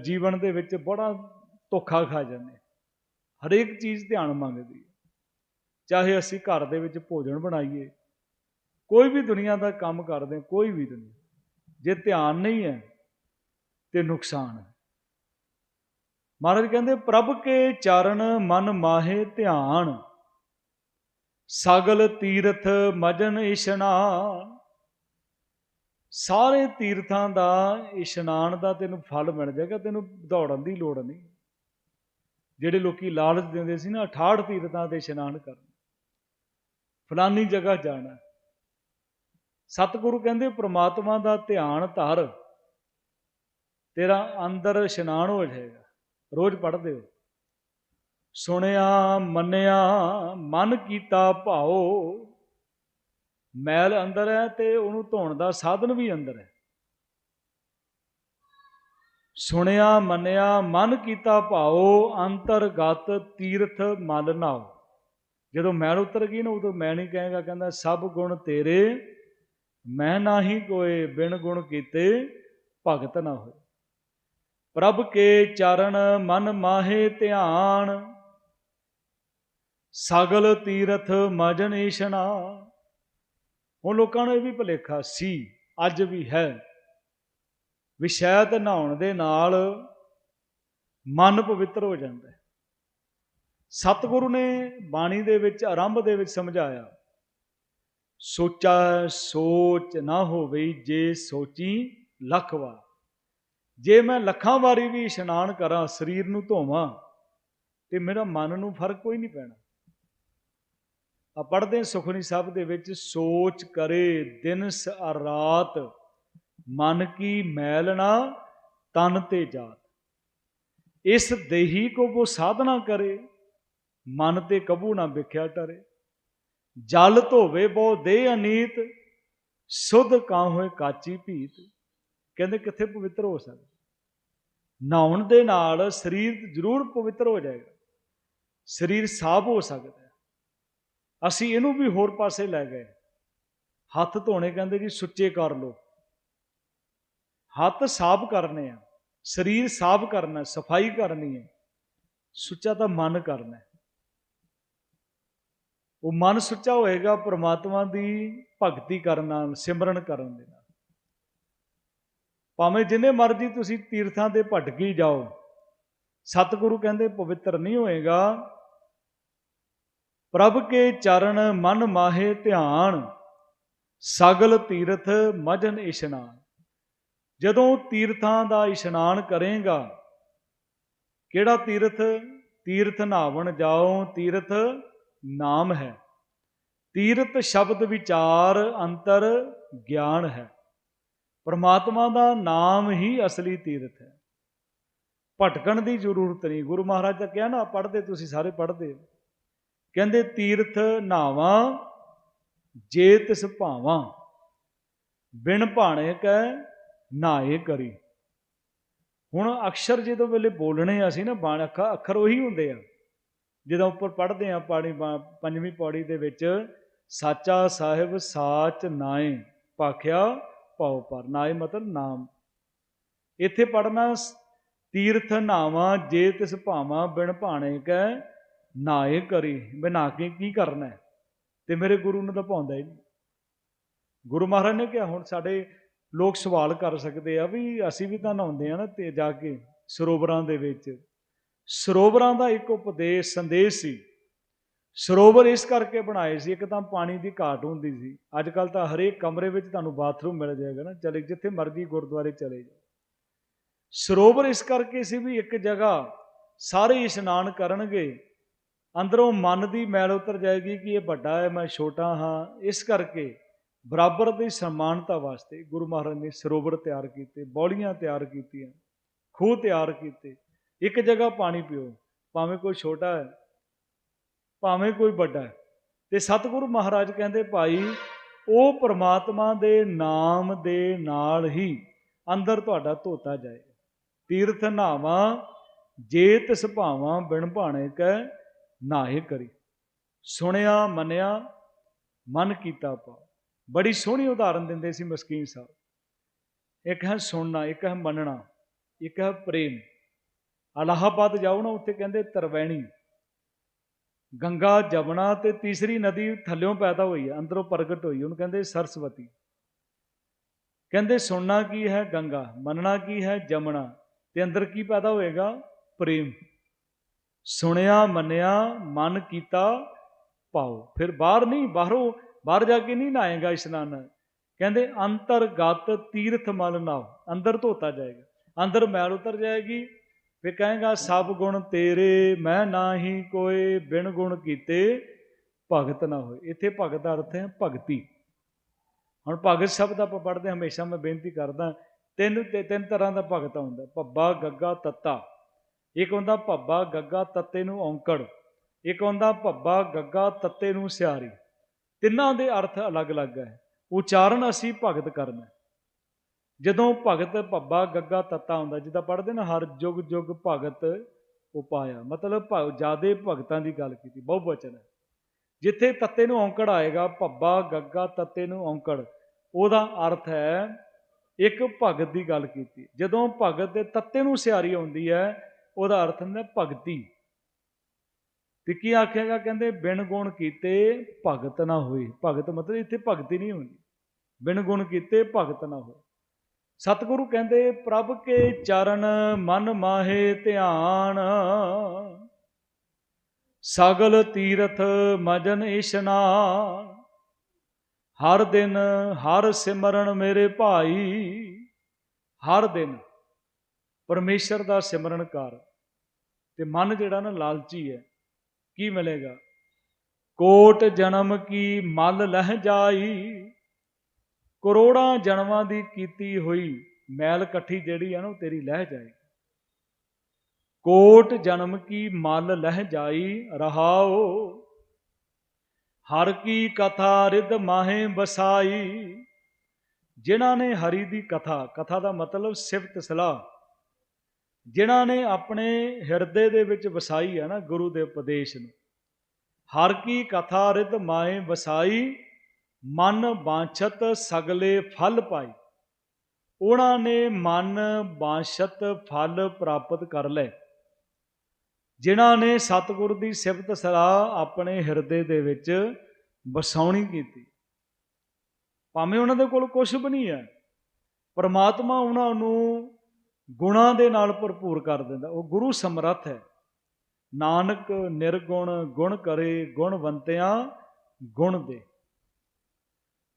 ਜੀਵਨ ਦੇ ਵਿੱਚ ਬੜਾ ਧੋਖਾ ਖਾ ਜਾਂਦੇ ਹਰੇਕ ਚੀਜ਼ ਧਿਆਨ ਮੰਗਦੀ ਹੈ। ਚਾਹੇ ਅਸੀਂ ਘਰ ਦੇ ਵਿੱਚ ਭੋਜਨ ਬਣਾਈਏ, ਕੋਈ ਵੀ ਦੁਨੀਆ ਦਾ ਕੰਮ ਕਰਦੇ ਕੋਈ ਵੀ ਦੁਨੀਆ। ਜੇ ਧਿਆਨ ਨਹੀਂ ਹੈ, ਤੇ ਨੁਕਸਾਨ ਹੈ। ਮਹਾਰਾਜ ਕਹਿੰਦੇ, ਪ੍ਰਭ ਕੇ ਚਰਨ ਮਨ ਮਾਹੇ ਧਿਆਨ, ਸਗਲ ਤੀਰਥ ਮਜਨ ਇਸ਼ਨਾਨ। ਸਾਰੇ ਤੀਰਥਾਂ ਦਾ ਇਸ਼ਨਾਨ ਦਾ ਤੈਨੂੰ ਫਲ ਮਿਲ ਜਾਏਗਾ, ਤੈਨੂੰ ਦੌੜਨ ਦੀ ਲੋੜ ਨਹੀਂ। ਜਿਹੜੇ ਲੋਕੀ ਲਾਲਚ ਦਿੰਦੇ ਸੀ ਨਾ 68 ਤੀਰਥਾਂ ਤੇ ਇਸ਼ਨਾਨ ਕਰਨ। ਫਲਾਨੀ ਜਗ੍ਹਾ ਜਾਣਾ। ਸਤਿਗੁਰੂ ਕਹਿੰਦੇ, ਪ੍ਰਮਾਤਮਾ ਦਾ ਧਿਆਨ ਧਰ, ਤੇਰਾ ਅੰਦਰ ਇਸ਼ਨਾਨ ਹੋ ਜਾਏਗਾ। ਰੋਜ਼ ਪੜ੍ਹਦੇ ਹੋ। ਸੁਣਿਆ, ਮੰਨਿਆ, ਮਨ ਕੀਤਾ ਭਾਉ ਮੈਲ ਅੰਦਰ ਹੈ ਤੇ ਉਹਨੂੰ ਧੋਣ ਦਾ ਸਾਧਨ ਵੀ ਅੰਦਰ ਹੈ। ਸੁਣਿਆ, ਮੰਨਿਆ, ਮਨ ਕੀਤਾ ਭਾਉ ਅੰਤਰਗਤ ਤੀਰਥ ਮਲ ਨਾਉ ਜਦੋਂ ਮੈਂ ਉਤਰ ਗਈ ਨਾ, ਉਦੋਂ ਮੈਂ ਨਹੀਂ ਕਹੇਗਾ, ਕਹਿੰਦਾ, ਸਭ ਗੁਣ ਤੇਰੇ, ਮੈਂ ਨਾਹੀ ਕੋਏ, ਬਿਨ ਗੁਣ ਕੀਤੇ ਭਗਤ ਨਾ ਹੋਏ। ਪ੍ਰਭ ਕੇ ਚਰਨ ਮਨ ਮਾਹੇ ਧਿਆਨ, ਸਗਲ ਤੀਰਥ ਮਜਨ ਇਸ਼ਨਾ ਹੁਣ ਲੋਕਾਂ ਨੂੰ ਇਹ ਵੀ ਭੁਲੇਖਾ ਸੀ, ਅੱਜ ਵੀ ਹੈ। ਵੀ ਸ਼ਾਇਦ ਨਹਾਉਣ ਦੇ ਨਾਲ ਮਨ ਪਵਿੱਤਰ ਹੋ ਜਾਂਦਾ ਹੈ। ਸਤਿਗੁਰੂ ਨੇ ਬਾਣੀ ਦੇ ਵਿੱਚ, ਆਰੰਭ ਦੇ ਵਿੱਚ ਸਮਝਾਇਆ, ਸੋਚਾ ਸੋਚ ਨਾ ਹੋਵੇ ਜੇ ਸੋਚੀ ਲੱਖ ਵਾਰ। ਜੇ ਮੈਂ ਲੱਖਾਂ ਵਾਰੀ ਵੀ ਇਸ਼ਨਾਨ ਕਰਾਂ, ਸਰੀਰ ਨੂੰ ਧੋਵਾਂ, ਤੇ ਮੇਰਾ ਮਨ ਨੂੰ ਫ਼ਰਕ ਕੋਈ ਨਹੀਂ ਪੈਣਾ। ਆ ਪੜਦੇ ਸੁਖਨੀ ਸਾਹਿਬ ਦੇ ਵਿੱਚ, ਸੋਚ ਕਰੇ ਦਿਨ ਸ ਰਾਤ ਮਨ ਕੀ ਮੈਲ ਨਾ ਤਨ ਤੇ ਜਾਤ। ਇਸ ਦੇਹੀ ਕੋ ਉਹ ਸਾਧਨਾ ਕਰੇ, ਮਨ ਤੇ ਕਬੂ ਨਾ ਵਿਖਿਆ ਟਰੇ। ਜਲ ਧੋਵੇ ਬਹੁ ਦੇ ਅਨੀਤ, ਸੁਧ ਕਾਂ ਹੋਏ ਕਾਚੀ ਭੀਤ। ਕਹਿੰਦੇ ਕਿੱਥੇ ਪਵਿੱਤਰ ਹੋ ਸਕਦਾ? ਨਹਾਉਣ ਦੇ ਨਾਲ ਸਰੀਰ ਜ਼ਰੂਰ ਪਵਿੱਤਰ ਹੋ ਜਾਏਗਾ। ਸਰੀਰ ਸਾਫ਼ ਹੋ ਸਕਦਾ ਅਸੀਂ ਇਹਨੂੰ ਵੀ ਹੋਰ ਪਾਸੇ ਲੈ ਗਏ। ਹੱਥ ਧੋਣੇ ਕਹਿੰਦੇ ਜੀ ਸੁੱਚੇ ਕਰ ਲੋ ਹੱਥ ਸਾਫ਼ ਕਰਨੇ ਆ, ਸਰੀਰ ਸਾਫ਼ ਕਰਨਾ, ਸਫ਼ਾਈ ਕਰਨੀ ਹੈ ਸੁੱਚਾ ਤਾਂ ਮਨ ਕਰਨਾ ਉਹ ਮਨ ਸੁੱਚਾ ਹੋਏਗਾ ਪ੍ਰਮਾਤਮਾ ਦੀ ਭਗਤੀ ਕਰਨ ਨਾਲ, ਸਿਮਰਨ ਕਰਨ ਦੇ ਨਾਲ। ਭਾਵੇਂ ਜਿੰਨੇ ਮਰਜ਼ੀ ਤੁਸੀਂ ਤੀਰਥਾਂ ਤੇ ਭਟਕੀ ਜਾਓ, ਸਤਿਗੁਰੂ ਕਹਿੰਦੇ ਪਵਿੱਤਰ ਨਹੀਂ ਹੋਏਗਾ। ਪ੍ਰਭ ਕੇ ਚਰਨ ਮਨ ਮਾਹੇ ਧਿਆਨ, ਸਗਲ ਤੀਰਥ ਮਜਨ ਇਸ਼ਨਾਨ। ਜਦੋਂ ਤੀਰਥਾਂ ਦਾ ਇਸ਼ਨਾਨ ਕਰੇਗਾ, ਕਿਹੜਾ ਤੀਰਥ? ਤੀਰਥ ਨਾਵਣ ਜਾਓ, ਤੀਰਥ ਨਾਮ ਹੈ। ਤੀਰਥ ਸ਼ਬਦ ਵਿਚਾਰ ਅੰਤਰ ਗਿਆਨ ਹੈ। ਪਰਮਾਤਮਾ ਦਾ ਨਾਮ ਹੀ ਅਸਲੀ ਤੀਰਥ ਹੈ। ਭਟਕਣ ਦੀ ਜ਼ਰੂਰਤ ਨਹੀਂ। ਗੁਰੂ ਮਹਾਰਾਜ ਦਾ ਕਿਹਾ ਨਾ, ਪੜ੍ਹਦੇ ਤੁਸੀਂ ਸਾਰੇ ਪੜ੍ਹਦੇ ਕਹਿੰਦੇ, ਤੀਰਥ ਨਾਵਾਂ ਜੇ ਤਿਸ ਭਾਵਾਂ। ਬਿਨ ਭਾਣੇ ਕੈ ਨਾਏ ਕਰੀ। ਹੁਣ ਅਕਸ਼ਰ ਜਦੋਂ ਵੇਲੇ ਬੋਲਣੇ ਅਸੀਂ ਨਾ ਬਾਣ ਅੱਖਰ ਅੱਖਰ ਉਹੀ ਹੁੰਦੇ ਆ। ਜਦੋਂ ਉੱਪਰ ਪੜ੍ਹਦੇ ਆ ਪਾਣੀ ਪੰਜਵੀਂ ਪੌੜੀ ਦੇ ਵਿੱਚ, ਸਾਚਾ ਸਾਹਿਬ, ਸਾਚ ਨਾਏ ਪਾਖਿਆ ਪਾਉ ਪਰ। ਨਾਏ ਮਤਲਬ ਨਾਮ। ਇੱਥੇ ਪੜਨਾ ਤੀਰਥ ਨਾਵਾਂ, ਜੇ ਤਿਸ ਭਾਵਾਂ ਬਿਨ ਭਾਣੇ ਕੈ ਨਾਏ ਕਰੀ। ਬਿਨਾ ਕੇ ਕੀ ਕਰਨਾ? ਤੇ ਮੇਰੇ ਗੁਰੂ ਨੂੰ ਤਾਂ ਪਾਉਂਦਾ ਹੀ ਨਹੀਂ। ਗੁਰੂ ਮਹਾਰਾਜ ਨੇ ਕਿਹਾ, ਹੁਣ ਸਾਡੇ ਲੋਕ ਸਵਾਲ ਕਰ ਸਕਦੇ ਆ ਵੀ ਅਸੀਂ ਵੀ ਤਾਂ ਨਹਾਉਂਦੇ ਆ ਨਾ ਤੇ ਜਾ ਕੇ ਸਰੋਵਰਾਂ ਦੇ ਵਿੱਚ। ਸਰੋਵਰਾਂ ਦਾ ਇੱਕ ਉਪਦੇਸ਼, ਸੰਦੇਸ਼ ਸੀ। ਸਰੋਵਰ ਇਸ ਕਰਕੇ ਬਣਾਏ ਸੀ, ਇੱਕ ਤਾਂ ਪਾਣੀ ਦੀ ਘਾਟ ਹੁੰਦੀ ਸੀ। ਅੱਜ ਕੱਲ ਤਾਂ ਹਰੇਕ ਕਮਰੇ ਵਿੱਚ ਤੁਹਾਨੂੰ ਬਾਥਰੂਮ ਮਿਲ ਜਾਏਗਾ ਨਾ, ਚਲੇ ਜਿੱਥੇ ਮਰਜ਼ੀ ਗੁਰਦੁਆਰੇ ਚਲੇ ਜਾਓ। ਸਰੋਵਰ ਇਸ ਕਰਕੇ ਸੀ ਵੀ ਇੱਕ ਜਗ੍ਹਾ ਸਾਰੇ ਇਸ਼ਨਾਨ ਕਰਨਗੇ। ਅੰਦਰੋਂ ਮਨ ਦੀ ਮੈਲ ਉਤਰ ਜਾਏਗੀ ਕਿ ਇਹ ਵੱਡਾ ਹੈ, ਮੈਂ ਛੋਟਾ ਹਾਂ। ਇਸ ਕਰਕੇ ਬਰਾਬਰ ਦੀ ਸਮਾਨਤਾ ਵਾਸਤੇ ਗੁਰੂ ਮਹਾਰਾਜ ਨੇ ਸਰੋਵਰ ਤਿਆਰ ਕੀਤੇ, ਬੌਲੀਆਂ ਤਿਆਰ ਕੀਤੀਆਂ, ਖੂਹ ਤਿਆਰ ਕੀਤੇ। ਇੱਕ ਜਗ੍ਹਾ ਪਾਣੀ ਪੀਓ, ਭਾਵੇਂ ਕੋਈ ਛੋਟਾ ਹੈ, ਭਾਵੇਂ ਕੋਈ ਵੱਡਾ ਹੈ। ਤੇ ਸਤਿਗੁਰੂ ਮਹਾਰਾਜ ਕਹਿੰਦੇ, ਭਾਈ, ਉਹ ਪ੍ਰਮਾਤਮਾ ਦੇ ਨਾਮ ਦੇ ਨਾਲ ਹੀ ਅੰਦਰ ਤੁਹਾਡਾ ਧੋਤਾ ਜਾਏ। ਤੀਰਥ ਨਾਵਾਂ ਜੇ ਤਿਸ ਭਾਵਾਂ ਬਿਨ ਭਾਣੇ ਕੈ ਨਾਹੇ ਕਰੀ। ਸੁਣਿਆ, ਮੰਨਿਆ, ਮਨ ਕੀਤਾ ਪਾ ਬੜੀ ਸੋਹਣੀ ਉਦਾਹਰਨ ਦਿੰਦੇ ਸੀ ਮਸਕੀਨ ਸਾਹਿਬ। ਇੱਕ ਹੈ ਸੁਣਨਾ, ਇੱਕ ਹੈ ਮੰਨਣਾ, ਇੱਕ ਹੈ ਪ੍ਰੇਮ। ਅਲਾਹਾਬਾਦ ਜਾਓ ਨਾ, ਉੱਥੇ ਕਹਿੰਦੇ ਤਰਵੈਣੀ। ਗੰਗਾ ਜਮਨਾ ਤੇ ਤੀਸਰੀ ਨਦੀ ਥੱਲਿਓਂ ਪੈਦਾ ਹੋਈ ਹੈ, ਅੰਦਰੋਂ ਪ੍ਰਗਟ ਹੋਈ, ਉਹਨੂੰ ਕਹਿੰਦੇ ਸਰਸਵਤੀ। ਕਹਿੰਦੇ ਸੁਣਨਾ ਕੀ ਹੈ ਗੰਗਾ, ਮੰਨਣਾ ਕੀ ਹੈ ਜਮਨਾ, ਤੇ ਅੰਦਰ ਕੀ ਪੈਦਾ ਹੋਏਗਾ? ਪ੍ਰੇਮ। ਸੁਣਿਆ, ਮੰਨਿਆ, ਮਨ ਕੀਤਾ, ਪਾਓ। ਫਿਰ ਬਾਹਰ ਨਹੀਂ, ਬਾਹਰੋਂ ਬਾਹਰ ਜਾ ਕੇ ਨਹੀਂ ਨਾਏਗਾ ਇਸ਼ਨਾਨ। ਕਹਿੰਦੇ ਅੰਤਰਗਤ ਤੀਰਥ ਮਲ ਨਾਓ ਅੰਦਰ ਧੋਤਾ ਜਾਏਗਾ। ਅੰਦਰ ਮੈਲ ਉਤਰ ਜਾਏਗੀ। ਫਿਰ ਕਹੇਗਾ, ਸਭ ਗੁਣ ਤੇਰੇ, ਮੈਂ ਨਾਹੀ ਕੋਏ, ਬਿਨ ਗੁਣ ਕੀਤੇ ਭਗਤ ਨਾ ਹੋਏ। ਇੱਥੇ ਭਗਤ ਦਾ ਅਰਥ ਹੈ ਭਗਤੀ। ਹੁਣ ਭਗਤ ਸ਼ਬਦ ਆਪਾਂ ਪੜ੍ਹਦੇ ਹਮੇਸ਼ਾ ਮੈਂ ਬੇਨਤੀ ਕਰਦਾ, ਤਿੰਨ ਤੇ ਤਿੰਨ ਤਰ੍ਹਾਂ ਦਾ ਭਗਤ ਹੁੰਦਾ ਭੱਬਾ, ਗੱਗਾ, ਤੱਤਾ। ਇੱਕ ਹੁੰਦਾ ਭੱਬਾ, ਗੱਗਾ, ਤੱਤੇ ਨੂੰ ਔਂਕੜ। ਇੱਕ ਹੁੰਦਾ ਭੱਬਾ, ਗੱਗਾ, ਤੱਤੇ ਨੂੰ ਸਿਆਰੀ। ਤਿੰਨਾਂ ਦੇ ਅਰਥ ਅਲੱਗ-ਅਲੱਗ ਹੈ। ਉਚਾਰਨ ਅਸੀਂ ਭਗਤ ਕਰਨਾ ਜਦੋਂ ਭਗਤ ਭੱਬਾ ਗੱਗਾ ਤੱਤਾ ਹੁੰਦਾ, ਜਿੱਦਾਂ ਪੜ੍ਹਦੇ ਨਾ, ਹਰ ਜੁਗ ਜੁਗ ਭਗਤ ਉਪਾਇਆ। ਮਤਲਬ ਜਿਆਦੇ ਭਗਤਾਂ ਦੀ ਗੱਲ ਕੀਤੀ, ਬਹੁ ਵਚਨ ਹੈ। ਜਿੱਥੇ ਤੱਤੇ ਨੂੰ ਔਂਕੜ ਆਏਗਾ, ਭੱਬਾ ਗੱਗਾ ਤੱਤੇ ਨੂੰ ਔਂਕੜ, ਉਹਦਾ ਅਰਥ ਹੈ ਇੱਕ ਭਗਤ ਦੀ ਗੱਲ ਕੀਤੀ। ਜਦੋਂ ਭਗਤ ਦੇ ਤੱਤੇ ਨੂੰ ਸਿਆਰੀ ਆਉਂਦੀ ਹੈ, ਉਹਦਾ ਅਰਥ ਹੁੰਦਾ ਭਗਤੀ। ਤੇ ਕੀ ਆਖਿਆਗਾ? ਕਹਿੰਦੇ, ਬਿਨ ਗੁਣ ਕੀਤੇ ਭਗਤ ਨਾ ਹੋਈ। ਭਗਤ ਮਤਲਬ ਇੱਥੇ ਭਗਤੀ ਨਹੀਂ ਹੁੰਦੀ। ਬਿਨ ਗੁਣ ਕੀਤੇ ਭਗਤ ਨਾ ਹੋਈ ਸਤਿਗੁਰੂ ਕਹਿੰਦੇ, ਪ੍ਰਭ ਕੇ ਚਰਨ ਮਨ ਮਾਹੇ ਧਿਆਨ। ਸਗਲ ਤੀਰਥ ਮਜਨ ਇਸ਼ਨਾਨ ਹਰ ਦਿਨ ਹਰ ਸਿਮਰਨ ਮੇਰੇ ਭਾਈ। ਹਰ ਦਿਨ ਪਰਮੇਸ਼ਰ ਦਾ ਸਿਮਰਨ ਕਰ। ਤੇ ਮਨ ਜਿਹੜਾ ਨਾ ਲਾਲਚੀ ਹੈ। ਕੀ ਮਿਲੇਗਾ? ਕੋਟ ਜਨਮ ਕੀ ਮਲ ਲਹਿ ਜਾਈ? ਕਰੋੜਾਂ ਜਨਮਾਂ ਦੀ ਕੀਤੀ ਹੋਈ ਮੈਲ ਇਕੱਠੀ ਜਿਹੜੀ ਆ ਨਾ, ਉਹ ਤੇਰੀ ਲਹਿ ਜਾਏਗੀ। ਕੋਟ ਜਨਮ ਕੀ ਮਲ ਲਹਿ ਜਾਈ? ਰਹਾਓ। ਹਰ ਕੀ ਕਥਾ ਰਿਦ ਮਾਹੇ ਬਸਾਈ ਜਿਨ੍ਹਾਂ ਨੇ ਹਰੀ ਦੀ ਕਥਾ ਕਥਾ ਦਾ ਮਤਲਬ ਸਿਫਤ ਸਲਾਹ। ਜਿਨ੍ਹਾਂ ਨੇ ਆਪਣੇ ਹਿਰਦੇ ਦੇ ਵਿੱਚ ਵਸਾਈ ਹੈ ਨਾ, ਗੁਰੂ ਦੇ ਉਪਦੇਸ਼ ਨੂੰ। ਹਰ ਕੀ ਕਥਾ ਰਿਦ ਮਾਏ ਵਸਾਈ, ਮਨ ਬਾਛਤ ਸਗਲੇ ਫਲ ਪਾਈ। ਉਹਨਾਂ ਨੇ ਮਨ ਬਾਛਤ ਫਲ ਪ੍ਰਾਪਤ ਕਰ ਲਏ। ਜਿਨ੍ਹਾਂ ਨੇ ਸਤਿਗੁਰ ਦੀ ਸਿਫਤ ਸਲਾਹ ਆਪਣੇ ਹਿਰਦੇ ਦੇ ਵਿੱਚ ਵਸਾਉਣੀ ਕੀਤੀ। ਭਾਵੇਂ ਉਹਨਾਂ ਦੇ ਕੋਲ ਕੁਝ ਵੀ ਨਹੀਂ ਹੈ, ਪਰਮਾਤਮਾ ਉਹਨਾਂ ਨੂੰ ਗੁਣਾਂ ਦੇ ਨਾਲ ਭਰਪੂਰ ਕਰ ਦਿੰਦਾ। ਉਹ ਗੁਰੂ ਸਮਰੱਥ ਹੈ। ਨਾਨਕ ਨਿਰਗੁਣ ਗੁਣ ਕਰੇ ਗੁਣਵੰਤਿਆਂ ਗੁਣ ਦੇ।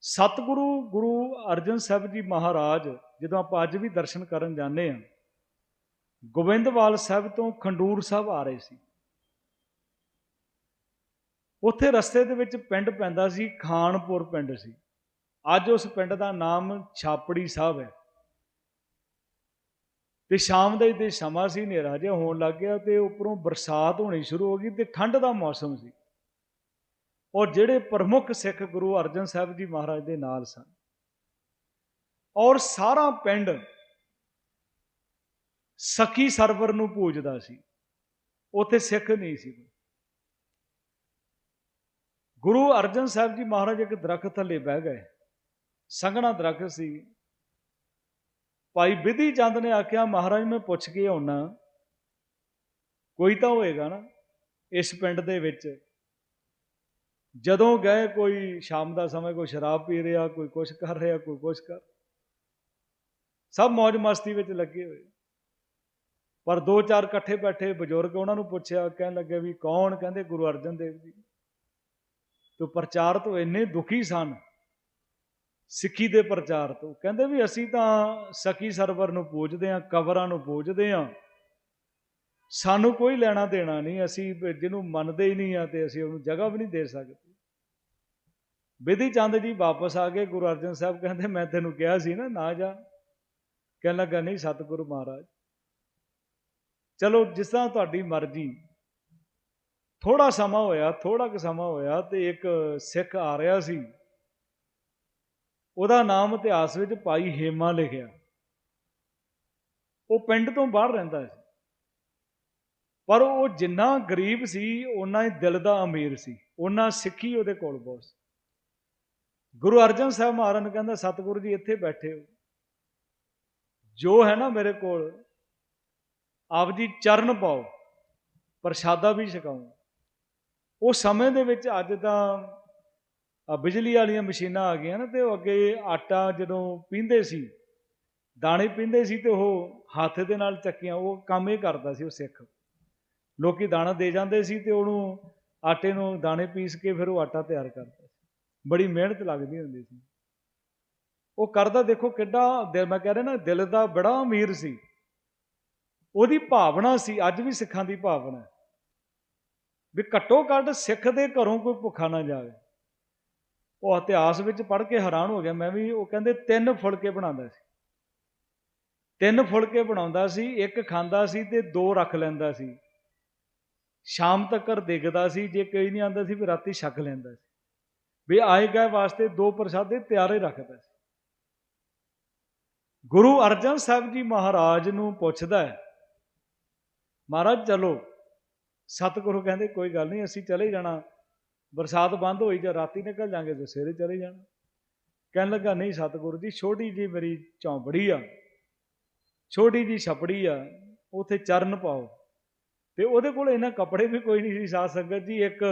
ਸਤਿਗੁਰੂ, ਗੁਰੂ ਅਰਜਨ ਸਾਹਿਬ ਜੀ ਮਹਾਰਾਜ, ਜਦੋਂ ਆਪਾਂ ਅੱਜ ਵੀ ਦਰਸ਼ਨ ਕਰਨ ਜਾਂਦੇ ਹਾਂ, ਗੋਬਿੰਦਵਾਲ ਸਾਹਿਬ ਤੋਂ ਖੰਡੂਰ ਸਾਹਿਬ ਆ ਰਹੇ ਸੀ। ਉੱਥੇ ਰਸਤੇ ਦੇ ਵਿੱਚ ਪਿੰਡ ਪੈਂਦਾ ਸੀ, ਖਾਨਪੁਰ ਪਿੰਡ ਸੀ। ਅੱਜ ਉਸ ਪਿੰਡ ਦਾ ਨਾਮ ਛਾਪੜੀ ਸਾਹਿਬ ਹੈ। ਤੇ ਸ਼ਾਮ ਦਾ ਹੀ ਤੇ ਸਮਾਂ ਸੀ, ਹਨੇਰਾ ਜਿਹਾ ਹੋਣ ਲੱਗ ਗਿਆ ਤੇ ਉੱਪਰੋਂ ਬਰਸਾਤ ਹੋਣੀ ਸ਼ੁਰੂ ਹੋ ਗਈ ਤੇ ਠੰਡ ਦਾ ਮੌਸਮ ਸੀ। ਔਰ ਜਿਹੜੇ ਪ੍ਰਮੁੱਖ ਸਿੱਖ ਗੁਰੂ ਅਰਜਨ ਸਾਹਿਬ ਜੀ ਮਹਾਰਾਜ ਦੇ ਨਾਲ ਸਨ। ਔਰ ਸਾਰਾ ਪਿੰਡ ਸਖੀ ਸਰਵਰ ਨੂੰ ਪੂਜਦਾ ਸੀ। ਉੱਥੇ ਸਿੱਖ ਨਹੀਂ ਸੀ। ਗੁਰੂ ਅਰਜਨ ਸਾਹਿਬ ਜੀ ਮਹਾਰਾਜ ਇੱਕ ਦਰਖਤ ਥੱਲੇ ਬਹਿ ਗਏ। ਸੰਘਣਾ ਦਰਖਤ ਸੀ। ਭਾਈ ਵਿਧੀ ਚੰਦ ਨੇ ਆਖਿਆ, ਮਹਾਰਾਜ, ਮੈਂ ਪੁੱਛ ਕੇ ਆਉਣਾ ਕੋਈ ਤਾਂ ਹੋਏਗਾ ਨਾ ਇਸ ਪਿੰਡ ਦੇ ਵਿੱਚ। ਜਦੋਂ ਗਏ ਕੋਈ ਸ਼ਾਮ ਦਾ ਸਮਾਂ, ਕੋਈ ਸ਼ਰਾਬ ਪੀ ਰਿਹਾ, ਕੋਈ ਕੁਛ ਕਰ ਰਿਹਾ, ਕੋਈ ਕੁਛ ਕਰ ਸਭ ਮौज ਮਸਤੀ ਵਿੱਚ ਲੱਗੇ ਹੋਏ। ਪਰ ਦੋ ਚਾਰ ਇਕੱਠੇ ਬੈਠੇ ਬਜ਼ੁਰਗ ਉਹਨਾਂ ਨੂੰ ਪੁੱਛਿਆ, ਕਹਿਣ ਲੱਗੇ ਵੀ ਕੌਣ? ਕਹਿੰਦੇ ਗੁਰੂ ਅਰਜਨ ਦੇਵ ਜੀ। ਤੋਂ ਪ੍ਰਚਾਰ ਤੋਂ ਇੰਨੇ ਦੁਖੀ ਸਨ। ਸਿੱਖੀ ਦੇ ਪ੍ਰਚਾਰ ਤੋਂ। ਕਹਿੰਦੇ ਵੀ ਅਸੀਂ ਤਾਂ ਸਖੀ ਸਰਵਰ ਨੂੰ ਪੂਜਦੇ ਆਂ ਕਬਰਾਂ ਨੂੰ ਪੂਜਦੇ ਆਂ ਸਾਨੂੰ ਕੋਈ ਲੈਣਾ ਦੇਣਾ ਨਹੀਂ, ਅਸੀਂ ਜਿਹਨੂੰ ਮੰਨਦੇ ਹੀ ਨਹੀਂ ਆ ਤੇ ਅਸੀਂ ਉਹਨੂੰ ਜਗ੍ਹਾ ਵੀ ਨਹੀਂ ਦੇ ਸਕਦੇ। ਬਿਧੀ ਚੰਦ ਜੀ ਵਾਪਸ ਆ ਕੇ ਗੁਰੂ ਅਰਜਨ ਸਾਹਿਬ ਕਹਿੰਦੇ, ਮੈਂ ਤੈਨੂੰ ਕਿਹਾ ਸੀ ਨਾ ਨਾ ਜਾ। ਕਹਿਣ ਲੱਗਾ, ਨਹੀਂ ਸਤਿਗੁਰੂ ਮਹਾਰਾਜ। ਚਲੋ, ਜਿਸ ਤਰ੍ਹਾਂ ਤੁਹਾਡੀ ਮਰਜ਼ੀ। ਥੋੜਾ ਸਮਾਂ ਹੋਇਆ ਥੋੜਾ ਕੁ ਸਮਾਂ ਹੋਇਆ ਤੇ ਇੱਕ ਸਿੱਖ ਆ ਰਿਹਾ ਸੀ। ਉਹਦਾ ਨਾਮ ਇਤਿਹਾਸ ਵਿੱਚ ਭਾਈ ਹੇਮਾ ਲਿਖਿਆ। ਉਹ ਪਿੰਡ ਤੋਂ ਬਾਹਰ ਰਹਿੰਦਾ ਸੀ। ਪਰ ਉਹ ਜਿੰਨਾ ਗਰੀਬ ਸੀ, ਓਨਾ ਹੀ ਦਿਲ ਦਾ ਅਮੀਰ ਸੀ। ਉਹਨਾਂ ਸਿੱਖੀ ਉਹਦੇ ਕੋਲ ਬਹੁਤ ਸੀ। ਗੁਰੂ ਅਰਜਨ ਸਾਹਿਬ ਮਹਾਰਾਜ ਨੇ ਕਹਿੰਦਾ, ਸਤਿਗੁਰੂ ਜੀ, ਇੱਥੇ ਬੈਠੇ ਹੋ। ਜੋ ਹੈ ਨਾ ਮੇਰੇ ਕੋਲ, ਆਪ ਜੀ ਚਰਨ ਪਾਓ, ਪ੍ਰਸ਼ਾਦਾ ਵੀ ਛਕਾਉਂ ਉਹ ਸਮੇਂ ਦੇ ਵਿੱਚ ਅੱਜ ਤਾਂ ਬਿਜਲੀ ਵਾਲੀਆਂ ਮਸ਼ੀਨਾਂ ਆ ਗਈਆਂ ਨਾ ਤੇ ਉਹ ਅੱਗੇ ਆਟਾ ਜਦੋਂ ਪੀਂਦੇ ਸੀ, ਦਾਣੇ ਪੀਂਦੇ ਸੀ ਤੇ ਉਹ ਹੱਥ ਦੇ ਨਾਲ ਚੱਕੀਆਂ, ਉਹ ਕੰਮ ਇਹ ਕਰਦਾ ਸੀ ਉਹ ਸਿੱਖ। ਲੋਕੀ ਦਾਣਾ ਦੇ ਜਾਂਦੇ ਸੀ ਤੇ ਉਹਨੂੰ ਆਟੇ ਨੂੰ ਦਾਣੇ ਪੀਸ ਕੇ ਫਿਰ ਉਹ ਆਟਾ ਤਿਆਰ ਕਰਦਾ ਸੀ। ਬੜੀ ਮਿਹਨਤ ਲੱਗਦੀ ਹੁੰਦੀ ਸੀ। ਉਹ ਕਰਦਾ ਦੇਖੋ ਕਿੱਡਾ ਦਿਲ, ਮੈਂ ਕਹਿ ਰਿਹਾ ਨਾ ਦਿਲ ਦਾ ਬੜਾ ਅਮੀਰ ਸੀ। ਉਹਦੀ ਭਾਵਨਾ ਸੀ, ਅੱਜ ਵੀ ਸਿੱਖਾਂ ਦੀ ਭਾਵਨਾ ਵੀ ਘੱਟੋ ਘੱਟ ਸਿੱਖ ਦੇ ਘਰੋਂ ਕੋਈ ਭੁੱਖਾ ਨਾ ਜਾਵੇ। ਉਹ ਇਤਿਹਾਸ ਵਿੱਚ ਪੜ੍ਹ ਕੇ ਹੈਰਾਨ ਹੋ ਗਿਆ। ਮੈਂ ਵੀ ਉਹ ਕਹਿੰਦੇ ਤਿੰਨ ਫੁਲਕੇ ਬਣਾਉਂਦਾ ਸੀ। ਤਿੰਨ ਫੁਲਕੇ ਬਣਾਉਂਦਾ ਸੀ, ਇੱਕ ਖਾਂਦਾ ਸੀ ਤੇ ਦੋ ਰੱਖ ਲੈਂਦਾ ਸੀ। ਸ਼ਾਮ ਤੱਕ ਡਿੱਗਦਾ ਸੀ, ਜੇ ਕੋਈ ਨਹੀਂ ਆਂਦਾ ਸੀ ਵੀ ਰਾਤੀ ਛੱਕ ਲੈਂਦਾ ਸੀ। ਵੀ ਆਏ ਗਏ ਵਾਸਤੇ ਦੋ ਪ੍ਰਸ਼ਾਦੇ ਤਿਆਰੇ ਰੱਖਦਾ ਸੀ। ਗੁਰੂ ਅਰਜਨ ਸਾਹਿਬ ਜੀ ਮਹਾਰਾਜ ਨੂੰ ਪੁੱਛਦਾ ਹੈ, ਮਹਾਰਾਜ, ਚਲੋ। ਸਤਿਗੁਰੂ ਕਹਿੰਦੇ, ਕੋਈ ਗੱਲ ਨਹੀਂ, ਅਸੀਂ ਚਲੇ ਜਾਣਾ। ਬਰਸਾਤ ਬੰਦ ਹੋਈ ਜਾਂ ਰਾਤੀ ਨਿਕਲ ਜਾਾਂਗੇ ਤੇ ਸਵੇਰੇ ਚਲੇ ਜਾਣਾ। ਕਹਿਣ ਲੱਗਾ, ਨਹੀਂ ਸਤਿਗੁਰੂ ਜੀ, ਛੋਟੀ ਜੀ ਮੇਰੀ ਝੌਂਪੜੀ ਆ, ਛੋਟੀ ਜੀ ਛਪੜੀ ਆ, ਉਥੇ ਚਰਨ ਪਾਓ। ਤੇ ਉਹਦੇ ਕੋਲ ਇਹਨਾਂ ਕੱਪੜੇ ਵੀ ਕੋਈ ਨਹੀਂ ਸੀ ਸਾਧ ਸੰਗਤ ਜੀ। ਇੱਕ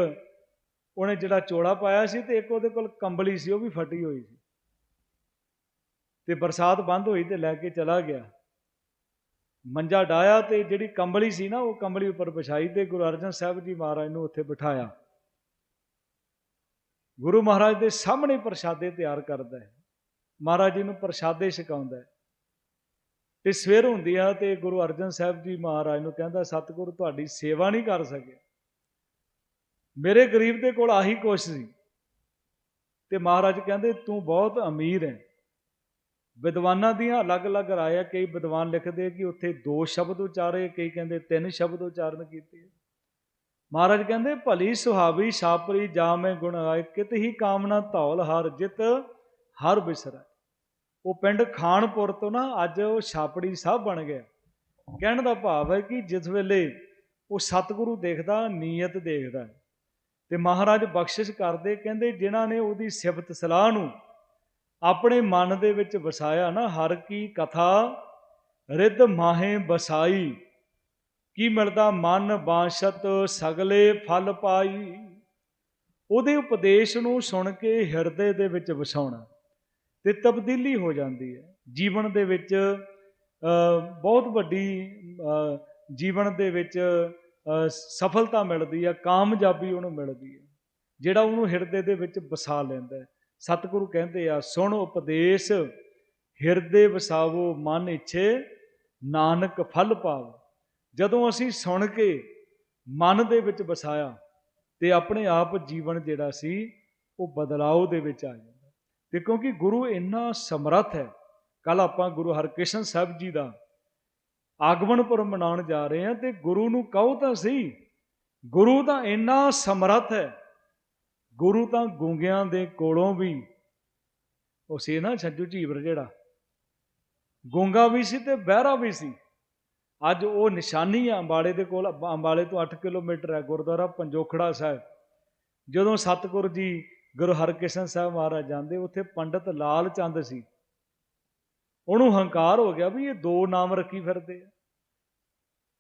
ਉਹਨੇ ਜਿਹੜਾ ਚੋਲਾ ਪਾਇਆ ਸੀ ਤੇ ਇੱਕ ਉਹਦੇ ਕੋਲ ਕੰਬਲੀ ਸੀ, ਉਹ ਵੀ ਫਟੀ ਹੋਈ ਸੀ। ਤੇ ਬਰਸਾਤ ਬੰਦ ਹੋਈ ਤੇ ਲੈ ਕੇ ਚਲਾ ਗਿਆ। ਮੰਜਾ ਡਾਇਆ ਤੇ ਜਿਹੜੀ ਕੰਬਲੀ ਸੀ ਨਾ, ਉਹ ਕੰਬਲੀ ਉੱਪਰ ਵਿਛਾਈ ਤੇ ਗੁਰੂ ਅਰਜਨ ਸਾਹਿਬ ਜੀ ਮਹਾਰਾਜ ਨੂੰ ਉੱਥੇ ਬਿਠਾਇਆ। ਗੁਰੂ ਮਹਾਰਾਜ ਦੇ ਸਾਹਮਣੇ ਪ੍ਰਸ਼ਾਦੇ ਤਿਆਰ ਕਰਦਾ ਹੈ। ਮਹਾਰਾਜ ਜੀ ਨੂੰ ਪ੍ਰਸ਼ਾਦੇ ਛਕਾਉਂਦਾ ਹੈ। ਤੇ ਸਵੇਰ ਹੁੰਦੀ ਆ ਤੇ ਗੁਰੂ ਅਰਜਨ ਸਾਹਿਬ ਜੀ ਮਹਾਰਾਜ ਨੂੰ ਕਹਿੰਦਾ, ਸਤਿਗੁਰੂ, ਤੁਹਾਡੀ ਸੇਵਾ ਨਹੀਂ ਕਰ ਸਕੇ ਮੇਰੇ ਗਰੀਬ ਦੇ ਕੋਲ ਆਹੀ ਕੁਛ ਸੀ। ਤੇ ਮਹਾਰਾਜ ਕਹਿੰਦੇ, ਤੂੰ ਬਹੁਤ ਅਮੀਰ ਹੈ। ਵਿਦਵਾਨਾਂ ਦੀਆਂ ਅਲੱਗ-ਅਲੱਗ ਰਾਏ ਰਾਇਆ, ਕਈ ਵਿਦਵਾਨ ਲਿਖਦੇ ਕਿ ਉੱਥੇ ਦੋ ਸ਼ਬਦ ਉਚਾਰੇ, ਕਈ ਕਹਿੰਦੇ ਤਿੰਨ ਸ਼ਬਦ ਉਚਾਰਨ ਕੀਤੇ ਮਹਾਰਾਜ ਕਹਿੰਦੇ, ਭਲੀ ਸੁਹਾਵੀ ਛਾਪਰੀ ਜਾਮੇ ਗੁਣ ਆਏ, ਕਿਤ ਹੀ ਕਾਮਨਾ ਧੌਲ ਹਰ ਜਿਤ, ਹਰ ਬਿਸਰਾ। ਉਹ ਪਿੰਡ ਖਾਨਪੁਰ ਤੋਂ ਨਾ ਅੱਜ ਉਹ ਛਾਪੜੀ ਸਾਹਿਬ ਬਣ ਗਿਆ। ਕਹਿਣ ਦਾ ਭਾਵ ਹੈ ਕਿ ਜਿਸ ਵੇਲੇ ਉਹ ਸਤਿਗੁਰੂ ਦੇਖਦਾ, ਨੀਅਤ ਦੇਖਦਾ ਤੇ ਮਹਾਰਾਜ ਬਖਸ਼ਿਸ਼ ਕਰਦੇ, ਕਹਿੰਦੇ, ਜਿਨ੍ਹਾਂ ਨੇ ਉਹਦੀ ਸਿਫਤ ਸਲਾਹ ਨੂੰ ਆਪਣੇ ਮਨ ਦੇ ਵਿੱਚ ਵਸਾਇਆ ਨਾ, ਹਰ ਕੀ ਕਥਾ ਰਿੱਧ ਮਾਹੇ ਬਸਾਈ ਕੀ ਮਿਲਦਾ ਮਨ ਬਾਸ਼ਤ ਸਗਲੇ ਫਲ ਪਾਈ? ਉਹਦੇ ਉਪਦੇਸ਼ ਨੂੰ ਸੁਣ ਕੇ ਹਿਰਦੇ ਦੇ ਵਿੱਚ ਵਸਾਉਣਾ ਤੇ ਤਬਦੀਲੀ ਹੋ ਜਾਂਦੀ ਹੈ। ਜੀਵਨ ਦੇ ਵਿੱਚ ਬਹੁਤ ਵੱਡੀ ਜੀਵਨ ਦੇ ਵਿੱਚ ਸਫਲਤਾ ਮਿਲਦੀ ਹੈ, ਕਾਮਯਾਬੀ ਉਹਨੂੰ ਮਿਲਦੀ ਹੈ। ਜਿਹੜਾ ਉਹਨੂੰ ਹਿਰਦੇ ਦੇ ਵਿੱਚ ਵਸਾ ਲੈਂਦਾ ਸਤਿਗੁਰੂ ਕਹਿੰਦੇ ਆ, ਸੁਣ ਉਪਦੇਸ਼, ਹਿਰਦੇ ਵਸਾਵੋ ਮਨ ਇੱਛੇ, ਨਾਨਕ ਫਲ ਪਾਵ। ਜਦੋਂ ਅਸੀਂ ਸੁਣ ਕੇ ਮਨ ਦੇ ਵਿੱਚ ਵਸਾਇਆ ਤੇ ਆਪਣੇ ਆਪ ਜੀਵਨ ਜਿਹੜਾ ਸੀ, ਉਹ ਬਦਲਾਅ ਦੇ ਵਿੱਚ ਆ ਜਾਂਦਾ। ਤੇ ਕਿਉਂਕਿ ਗੁਰੂ ਇੰਨਾ ਸਮਰੱਥ ਹੈ, ਕੱਲ ਆਪਾਂ ਗੁਰੂ ਹਰਕ੍ਰਿਸ਼ਨ ਸਾਹਿਬ ਜੀ ਦਾ ਆਗਮਨ ਪੁਰਬ ਮਨਾਉਣ ਜਾ ਰਹੇ ਹਾਂ ਤੇ ਗੁਰੂ ਨੂੰ ਕਹੋ ਤਾਂ ਸਹੀ, ਗੁਰੂ ਤਾਂ ਇੰਨਾ ਸਮਰੱਥ ਹੈ, ਗੁਰੂ ਤਾਂ ਗੁੰਗਿਆਂ ਦੇ ਕੋਲੋਂ ਵੀ, ਉਹ ਸੀ ਨਾ ਛੱਜੂ ਝੀਵਰ ਜਿਹੜਾ, ਗੂੰਗਾ ਵੀ ਸੀ ਤੇ ਬਹਿਰਾ ਵੀ ਸੀ। ਅੱਜ ਉਹ ਨਿਸ਼ਾਨੀ ਆ ਅੰਬਾਲੇ ਦੇ ਕੋਲ ਅੰਬਾਲੇ ਤੋਂ 8 ਕਿਲੋਮੀਟਰ ਹੈ, ਗੁਰਦੁਆਰਾ ਪੰਜੋਖੜਾ ਸਾਹਿਬ। ਜਦੋਂ ਸਤਿਗੁਰੂ ਜੀ ਗੁਰੂ ਹਰਕ੍ਰਿਸ਼ਨ ਸਾਹਿਬ ਮਹਾਰਾਜ ਜਾਂਦੇ, ਉੱਥੇ ਪੰਡਤ ਲਾਲ ਚੰਦ ਸੀ। ਉਹਨੂੰ ਹੰਕਾਰ ਹੋ ਗਿਆ ਵੀ ਇਹ ਦੋ ਨਾਮ ਰੱਖੀ ਫਿਰਦੇ ਆ।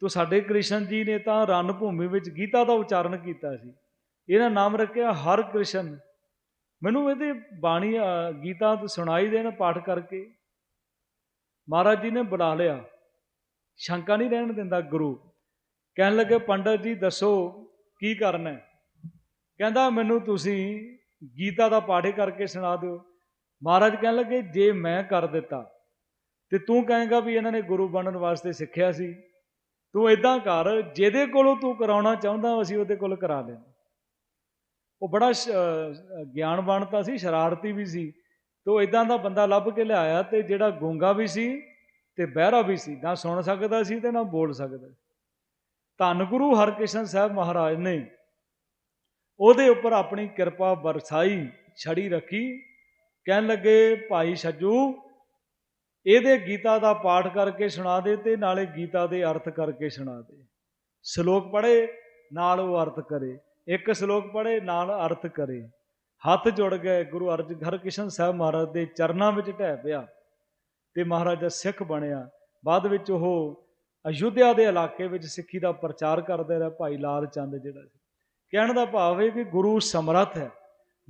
ਤੋ ਸਾਡੇ ਕ੍ਰਿਸ਼ਨ ਜੀ ਨੇ ਤਾਂ ਰਣ ਭੂਮੀ ਵਿੱਚ ਗੀਤਾ ਦਾ ਉਚਾਰਨ ਕੀਤਾ ਸੀ। ਇਹਨਾਂ ਨਾਮ ਰੱਖਿਆ ਹਰ ਕ੍ਰਿਸ਼ਨ। ਮੈਨੂੰ ਇਹਦੇ ਬਾਣੀ ਗੀਤਾ ਤੋਂ ਸੁਣਾਈ ਦੇਣ ਪਾਠ ਕਰਕੇ। ਮਹਾਰਾਜ ਜੀ ਨੇ ਬੁਲਾ ਲਿਆ। ਸ਼ੰਕਾ ਨਹੀਂ ਰਹਿਣ ਦਿੰਦਾ ਗੁਰੂ। ਕਹਿਣ ਲੱਗੇ, ਪੰਡਤ ਜੀ, ਦੱਸੋ, ਕੀ ਕਰਨਾ ਕਹਿੰਦਾ, ਮੈਨੂੰ ਤੁਸੀਂ ਗੀਤਾ ਦਾ ਪਾਠ ਕਰਕੇ ਸੁਣਾ ਦਿਓ। ਮਹਾਰਾਜ ਕਹਿਣ ਲੱਗੇ, ਜੇ ਮੈਂ ਕਰ ਦਿੱਤਾ, ਤੇ ਤੂੰ ਕਹੇਗਾ ਵੀ ਇਹਨਾਂ ਨੇ ਗੁਰੂ ਬਣਨ ਵਾਸਤੇ ਸਿੱਖਿਆ ਸੀ। ਤੂੰ ਇਦਾਂ ਕਰ, ਜਿਹਦੇ ਕੋਲੋਂ ਤੂੰ ਕਰਾਉਣਾ ਚਾਹੁੰਦਾ, ਅਸੀਂ ਉਹਦੇ ਕੋਲ ਕਰਾ ਲੈਣਾ ਉਹ ਬੜਾ ਸ਼- ਅਹ ਗਿਆਨਵਾਨ ਤਾਂ ਸੀ, ਸ਼ਰਾਰਤੀ ਵੀ ਸੀ। ਤੋ ਇਦਾਂ ਦਾ ਬੰਦਾ ਲੱਭ ਕੇ ਲਿਆਇਆ ਤੇ ਜਿਹੜਾ ਗੂੰਗਾ ਵੀ ਸੀ ਤੇ ਬਹਿਰਾ ਵੀ ਸੀ, ਨਾ ਸੁਣ ਸਕਦਾ ਸੀ ਤੇ ਨਾ ਬੋਲ ਸਕਦਾ ਧੰਨ ਗੁਰੂ ਹਰਕ੍ਰਿਸ਼ਨ ਸਾਹਿਬ ਮਹਾਰਾਜ ਨੇ ਉਹਦੇ ਉੱਪਰ ਆਪਣੀ ਕਿਰਪਾ ਵਰਸਾਈ, ਛੜੀ ਰੱਖੀ, ਕਹਿਣ ਲੱਗੇ, ਭਾਈ ਛੱਜੂ, ਇਹਦੇ ਗੀਤਾ ਦਾ ਪਾਠ ਕਰਕੇ ਸੁਣਾ ਦੇ ਤੇ ਨਾਲੇ ਗੀਤਾ ਦੇ ਅਰਥ ਕਰਕੇ ਸੁਣਾ ਦੇ। ਸ਼ਲੋਕ ਪੜ੍ਹੇ, ਨਾਲ ਉਹ ਅਰਥ ਕਰੇ। ਇੱਕ ਸ਼ਲੋਕ ਪੜ੍ਹੇ, ਨਾਲ ਅਰਥ ਕਰੇ। ਹੱਥ ਜੁੜ ਗਏ ਗੁਰੂ ਅਰਜਨ ਹਰਕ੍ਰਿਸ਼ਨ ਸਾਹਿਬ ਮਹਾਰਾਜ ਦੇ ਚਰਨਾਂ ਵਿੱਚ ਢਹਿ ਪਿਆ। ਤੇ ਮਹਾਰਾਜਾ ਸਿੱਖ ਬਣਿਆ। ਬਾਅਦ ਵਿੱਚ ਉਹ ਅਯੁੱਧਿਆ ਦੇ ਇਲਾਕੇ ਵਿੱਚ ਸਿੱਖੀ ਦਾ ਪ੍ਰਚਾਰ ਕਰਦੇ ਰਿਹਾ ਭਾਈ ਲਾਲ ਚੰਦ ਜਿਹੜਾ ਸੀ। ਕਹਿਣ ਦਾ ਭਾਵ ਹੈ ਕਿ ਗੁਰੂ ਸਮਰੱਥ ਹੈ।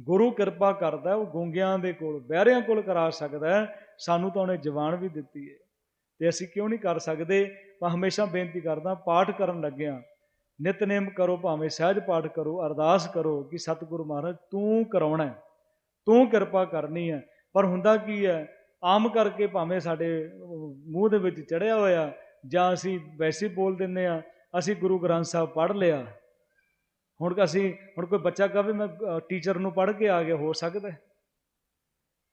ਗੁਰੂ ਕਿਰਪਾ ਕਰਦਾ, ਉਹ ਗੁੰਗਿਆਂ ਦੇ ਕੋਲ, ਬਹਿਰਿਆਂ ਕੋਲ ਕਰਾ ਸਕਦਾ ਸਾਨੂੰ ਤਾਂ ਉਹਨੇ ਜਵਾਨ ਵੀ ਦਿੱਤੀ ਹੈ। ਤੇ ਅਸੀਂ ਕਿਉਂ ਨਹੀਂ ਕਰ ਸਕਦੇ? ਮੈਂ ਹਮੇਸ਼ਾ ਬੇਨਤੀ ਕਰਦਾ, ਪਾਠ ਕਰਨ ਲੱਗਿਆ, ਨਿਤਨੇਮ ਕਰੋ, ਭਾਵੇਂ ਸਹਿਜ ਪਾਠ ਕਰੋ, ਅਰਦਾਸ ਕਰੋ ਕਿ ਸਤਿਗੁਰੂ ਮਹਾਰਾਜ ਤੂੰ ਕਰਾਉਣਾ ਤੂੰ ਕਿਰਪਾ ਕਰਨੀ ਹੈ। ਪਰ ਹੁੰਦਾ ਕੀ ਹੈ ਆਮ ਕਰਕੇ ਭਾਵੇਂ ਸਾਡੇ ਮੂੰਹ ਦੇ ਵਿੱਚ ਚੜਿਆ ਹੋਇਆ, ਜਾਂ ਅਸੀਂ ਵੈਸੇ ਬੋਲ ਦਿੰਦੇ ਆ ਅਸੀਂ ਗੁਰੂ ਗ੍ਰੰਥ ਸਾਹਿਬ ਪੜ੍ਹ ਲਿਆ। ਹੁਣ ਅਸੀਂ, ਹੁਣ ਕੋਈ ਬੱਚਾ ਕਹੇ ਮੈਂ ਟੀਚਰ ਨੂੰ ਪੜ੍ਹ ਕੇ ਆ ਗਿਆ, ਹੋ ਸਕਦਾ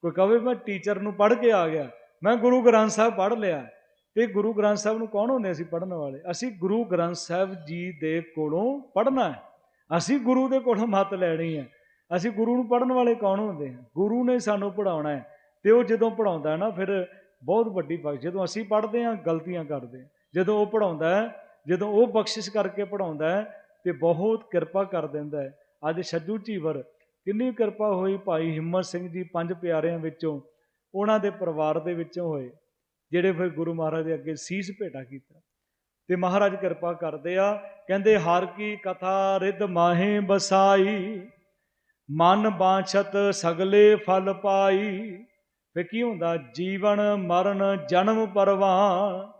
ਕੋਈ ਕਹੇ ਮੈਂ ਟੀਚਰ ਨੂੰ ਪੜ੍ਹ ਕੇ ਆ ਗਿਆ, ਮੈਂ ਗੁਰੂ ਗ੍ਰੰਥ ਸਾਹਿਬ ਪੜ੍ਹ ਲਿਆ। ਤੇ ਗੁਰੂ ਗ੍ਰੰਥ ਸਾਹਿਬ ਨੂੰ ਕੌਣ ਹੁੰਦੇ ਅਸੀਂ ਪੜ੍ਹਨ ਵਾਲੇ? ਅਸੀਂ ਗੁਰੂ ਗ੍ਰੰਥ ਸਾਹਿਬ ਜੀ ਦੇ ਕੋਲੋਂ ਪੜ੍ਹਨਾ ਹੈ। ਅਸੀਂ ਗੁਰੂ ਦੇ ਕੋਲੋਂ ਮੱਤ ਲੈਣੀ ਹੈ। ਅਸੀਂ ਗੁਰੂ ਨੂੰ ਪੜ੍ਹਨ ਵਾਲੇ ਕੌਣ ਹੁੰਦੇ ਆ? ਗੁਰੂ ਨੇ ਸਾਨੂੰ ਪੜਾਉਣਾ ਹੈ। ਤੇ ਉਹ ਜਦੋਂ ਪੜਾਉਂਦਾ ਨਾ, ਫਿਰ ਬਹੁਤ ਵੱਡੀ ਬਖਸ਼, ਜਦੋਂ ਅਸੀਂ ਪੜ੍ਹਦੇ ਹਾਂ, ਗਲਤੀਆਂ ਕਰਦੇ ਹਾਂ। ਜਦੋਂ ਉਹ ਪੜਾਉਂਦਾ ਹੈ, ਜਦੋਂ ਉਹ ਬਖਸ਼ਿਸ਼ ਕਰਕੇ ਪੜਾਉਂਦਾ ਹੈ, ਤੇ ਬਹੁਤ ਕਿਰਪਾ ਕਰ ਦਿੰਦਾ ਹੈ। ਅੱਜ ਛੱਜੂ ਝੀਵਰ, ਕਿੰਨੀ ਕਿਰਪਾ ਹੋਈ ਭਾਈ ਹਿੰਮਤ ਸਿੰਘ ਜੀ ਪੰਜ ਪਿਆਰਿਆਂ ਵਿੱਚੋਂ, ਉਹਨਾਂ ਦੇ ਪਰਿਵਾਰ ਦੇ ਵਿੱਚੋਂ ਹੋਏ, ਜਿਹੜੇ ਫਿਰ ਗੁਰੂ ਮਹਾਰਾਜ ਦੇ ਅੱਗੇ ਸੀਸ ਭੇਟਾ ਕੀਤਾ। ਤੇ ਮਹਾਰਾਜ ਕਿਰਪਾ ਕਰਦੇ ਆ, ਕਹਿੰਦੇ, ਹਰ ਕੀ ਕਥਾ ਰਿਧ ਮਾਹੇ ਬਸਾਈ ਮਨ ਬਾਛਤ ਸਗਲੇ ਫਲ ਪਾਈ ਫੇ ਕੀ ਹੁੰਦਾ? ਜੀਵਨ, ਮਰਨ, ਜਨਮ ਪਰਵਾਨ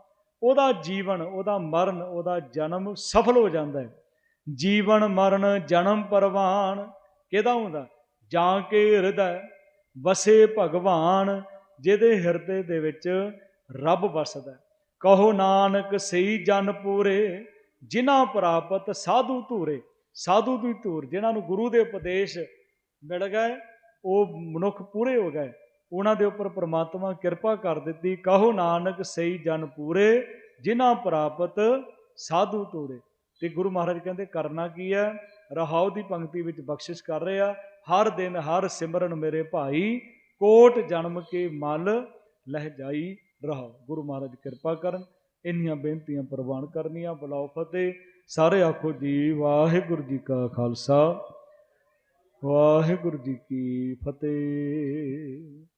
ਉਹਦਾ ਜੀਵਨ, ਉਹਦਾ ਮਰਨ, ਉਹਦਾ ਜਨਮ ਸਫਲ ਹੋ ਜਾਂਦਾ ਹੈ। ਜੀਵਨ, ਮਰਨ, ਜਨਮ ਪਰਵਾਨ ਕਿਹਦਾ ਹੁੰਦਾ? ਜਾਂ ਕੇ ਹਿਰਦੈ ਵਸੇ ਭਗਵਾਨ, ਜਿਹਦੇ ਹਿਰਦੇ ਦੇ ਵਿੱਚ ਰੱਬ ਵਸਦਾ ਕਹੋ ਨਾਨਕ, ਸਹੀ ਜਨ ਪੂਰੇ, ਜਿਨ੍ਹਾਂ ਪ੍ਰਾਪਤ ਸਾਧੂ ਧੂਰੇ। ਸਾਧੂ ਦੀ ਧੂਰ, ਜਿਨ੍ਹਾਂ ਨੂੰ ਗੁਰੂ ਦੇ ਉਪਦੇਸ਼ ਮਿਲ ਗਏ, ਉਹ ਮਨੁੱਖ ਪੂਰੇ ਹੋ ਗਏ। ਉਹਨਾਂ ਦੇ ਉੱਪਰ ਪ੍ਰਮਾਤਮਾ ਕਿਰਪਾ ਕਰ ਦਿੱਤੀ। ਕਹੋ ਨਾਨਕ ਸਹੀ ਜਨ ਪੂਰੇ, ਜਿਨ੍ਹਾਂ ਪ੍ਰਾਪਤ ਸਾਧੂ ਧੂਰੇ ਤੇ ਗੁਰੂ ਮਹਾਰਾਜ ਕਹਿੰਦੇ, ਕਰਨਾ ਕੀ ਹੈ? ਰਹਾਉ ਦੀ ਪੰਕਤੀ ਵਿੱਚ ਬਖਸ਼ਿਸ਼ ਕਰ ਰਹੇ ਆ। ਹਰ ਦਿਨ ਹਰ ਸਿਮਰਨ ਮੇਰੇ ਭਾਈ, ਕੋਟ ਜਨਮ ਕੇ ਮਲ ਲਹਿਜਾਈ ਰਹਾਉ। ਗੁਰੂ ਮਹਾਰਾਜ ਕਿਰਪਾ ਕਰਨ, ਇੰਨੀਆਂ ਬੇਨਤੀਆਂ ਪ੍ਰਵਾਨ ਕਰਨੀਆਂ। ਬੁਲਾਓ ਫਤਿਹ। ਸਾਰੇ ਆਖੋ ਜੀ, ਵਾਹਿਗੁਰੂ ਜੀ ਕਾ ਖਾਲਸਾ। ਵਾਹਿਗੁਰੂ ਜੀ ਕੀ ਫਤਿਹ।